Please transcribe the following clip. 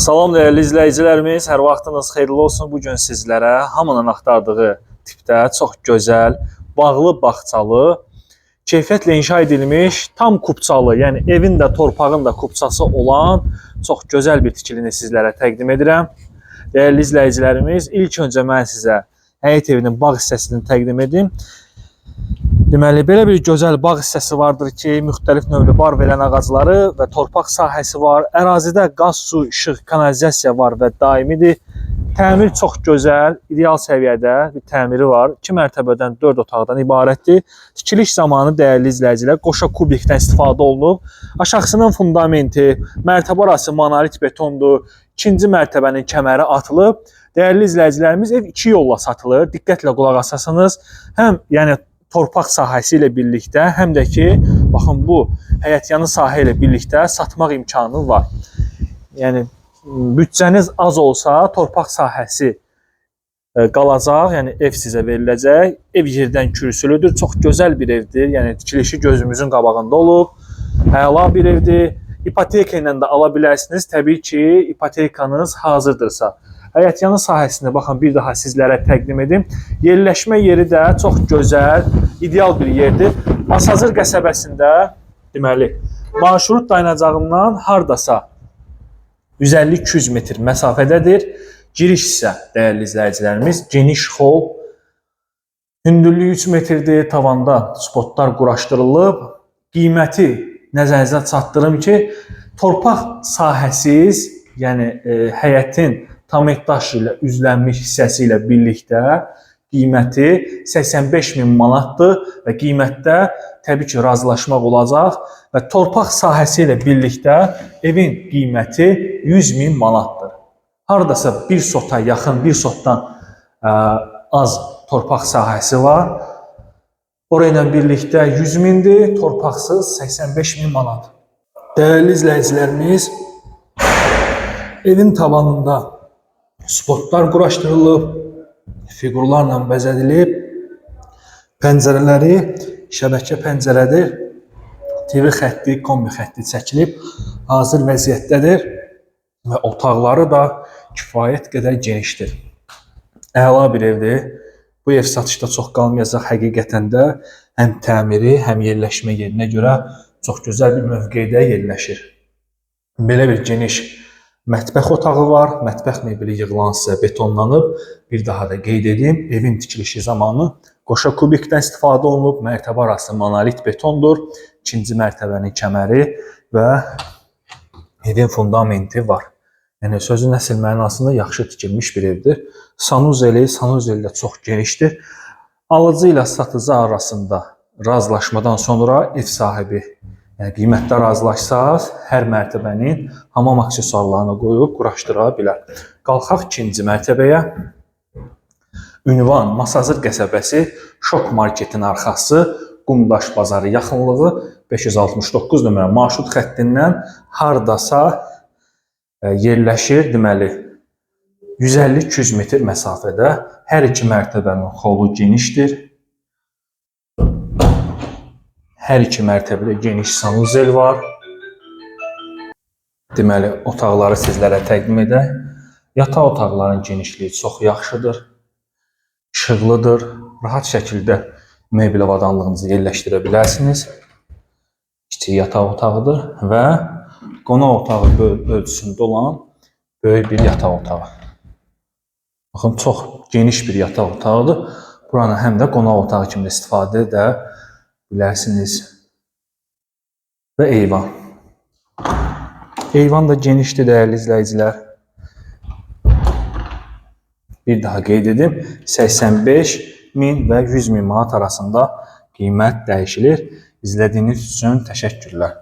Salam dəyərli izləyicilərimiz, hər vaxtınız xeyirli olsun. Bu gün sizlərə hamının axtardığı tipdə çox gözəl, bağlı bağçalı, keyfiyyətlə inşa edilmiş, tam kupçalı, yəni evin də, torpağın da kupçası olan çox gözəl bir tikilini sizlərə təqdim edirəm. Dəyərli izləyicilərimiz, ilk öncə mən sizə həyət evinin bağ hissəsini təqdim edim. Deməli, belə bir gözəl bağ hissəsi vardır ki, müxtəlif növlü bar verən ağacları və torpaq sahəsi var. Ərazidə qaz, su, işıq, kanalizasiya var və daimidir. Təmir çox gözəl, ideal səviyyədə bir təmiri var. 2 mərtəbədən 4 otaqdan ibarətdir. Tikiliş zamanı dəyərli izləyicilər qoşa kubikdən istifadə olunub. Aşağısının fundamenti, mərtəbə arası monolit betondur. İkinci mərtəbənin kəməri atılıb. Dəyərli izləyicilərimiz ev 2 yolla satılır. Diqqətlə qulaq asasınız. Həm yəni torpaq sahəsi ilə birlikdə, həm də ki, baxın bu həyətyanı sahə ilə birlikdə satmaq imkanı var. Yəni büdcəniz az olsa, torpaq sahəsi e, qalacaq, yəni ev sizə veriləcək. Ev yerdən kürsülüdür, çox gözəl bir evdir. Yəni tikilişi gözümüzün qabağında olub. Əla bir evdir. İpoteka ilə də ala bilərsiniz. Təbii ki, ipotekanız hazırdırsa. Həyətyanı sahəsini baxın bir daha sizlərə təqdim edim. Yerləşmə yeri də çox gözəl, ideal bir yerdir. Masazır qəsəbəsində deməli marşrut dayanacağından hardasa 150-200 metr məsafədədir. Giriş isə dəyərli izləyicilərimiz geniş hol hündürlüyü 3 metrdir. Tavanda spotlar quraşdırılıb. Qiyməti nəzərinizə çatdırım ki, torpaq sahəsiz, yəni e, həyətin tam etaş ilə üzlənmiş hissəsi ilə birlikdə qiyməti 85 min manatdır və qiymətdə təbii ki, razılaşmaq olacaq və torpaq sahəsi ilə birlikdə evin qiyməti 100 min manatdır. Hardasa bir sota yaxın, bir sotdan ə, az torpaq sahəsi var. Ora ilə birlikdə 100 mindir, torpaqsız 85 min manat. Dəyərli izləyicilərimiz, evin tavanında spotlar quraşdırılıb, fiqurlarla bəzədilib. Pəncərələri şəbəkə pəncərədir. TV xətti, kombi xətti çəkilib, hazır vəziyyətdədir və otaqları da kifayət qədər genişdir. Əla bir evdir. Bu ev satışda çox qalmayacaq həqiqətən də həm təmiri, həm yerləşmə yerinə görə çox gözəl bir mövqedə yerləşir. Belə bir geniş mətbəx otağı var. Mətbəx mebeli yığılansıca betonlanıb. Bir daha da qeyd edeyim, evin tikilişi zamanı qoşa kubikdən istifadə olunub. Mərtəbə arası monolit betondur. İkinci mərtəbənin kəməri və evin fundamenti var. Yəni sözün əsl mənasında yaxşı tikilmiş bir evdir. Sanuzeli, sanuzeli də çox genişdir. Alıcı ilə satıcı arasında razılaşmadan sonra ev sahibi qiymətdə razılaşsaz, hər mərtəbənin hamam aksesuarlarını qoyub quraşdıra bilər. Qalxaq ikinci mərtəbəyə. Ünvan Masazır qəsəbəsi Şok marketin arxası Qumdaş bazarı yaxınlığı 569 nömrə marşrut xəttindən hardasa yerləşir, deməli 150-200 metr məsafədə hər iki mərtəbənin holu genişdir. Hər iki mərtəbədə geniş sanuzel var. Deməli, otaqları sizlərə təqdim edək. Yataq otaqlarının genişliyi çox yaxşıdır. İşıqlıdır. Rahat şəkildə mebel avadanlığınızı yerləşdirə bilərsiniz. Kiçik yataq otağıdır və qonaq otağı ölçüsündə olan böyük bir yataq otağı. Baxın, çox geniş bir yataq otağıdır. Buranı həm də qonaq otağı kimi də istifadə edə bilərsiniz. Və eyvan. Eyvan da genişdir dəyərli izləyicilər. Bir daha qeyd edim, 85 min və 100 min manat arasında qiymət dəyişilir. İzlədiyiniz üçün təşəkkürlər.